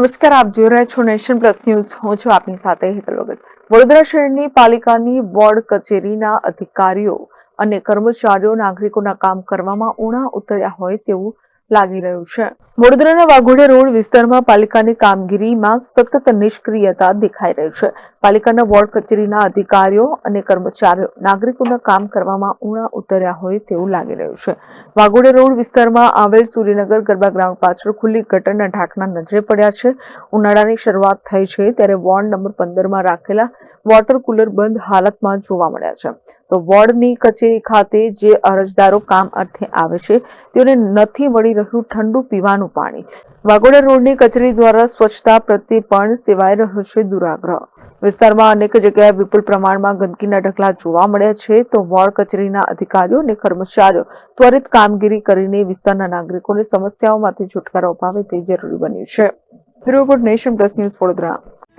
નમસ્કાર, આપ જોઈ રહ્યા છો નેશન પ્લસ ન્યૂઝ. હું છું આપની સાથે હેતલ વગર વડોદરા શહેરની પાલિકાની વોર્ડ કચેરીના અધિકારીઓ અને કર્મચારીઓ, નાગરિકોના કામ કરવામાં ઉણા ઉતર્યા હોય તેવું લાગી રહ્યું છે. વડોદરાના વાઘોડિયા રોડ વિસ્તારમાં પાલિકાની કામગીરીમાં સતત નિષ્ક્રિયતા દેખાઈ રહી છે. પાલિકાના વોર્ડ કચેરીના અધિકારીઓ અને કર્મચારીઓ નાગરિકોના કામ કરવામાં ઉણા ઉતર્યા હોય તેવું લાગી રહ્યું છે. વાઘોડિયા રોડ વિસ્તારમાં આવેલ સૂર્યનગર ગરબા ગ્રાઉન્ડ પાછળ ખુલ્લી ગટરના ઢાંકના નજરે પડ્યા છે. ઉનાળાની શરૂઆત થઈ છે ત્યારે વોર્ડ નંબર પંદરમાં રાખેલા વોટર કુલર બંધ હાલતમાં જોવા મળ્યા છે. તો વોર્ડની કચેરી ખાતે જે અરજદારો કામ અર્થે આવે છે તેઓને નથી મળી રહ્યું ઠંડુ પીવાનું પાણી. વાગોડા રોડની કચેરી દ્વારા સ્વચ્છતા પ્રત્યે પણ સેવાઈ રહ્યો છે દુરાગ્રહ. વિસ્તારમાં અનેક જગ્યાએ વિપુલ પ્રમાણમાં ગંદકીના ઢગલા જોવા મળ્યા છે તો વોર્ડ કચેરીના અધિકારીઓ અને કર્મચારીઓ ત્વરિત કામગીરી કરીને વિસ્તારના નાગરિકોને સમસ્યાઓમાંથી છુટકારો અપાવે તે જરૂરી બન્યું છે. Report nation plus news Vadodara.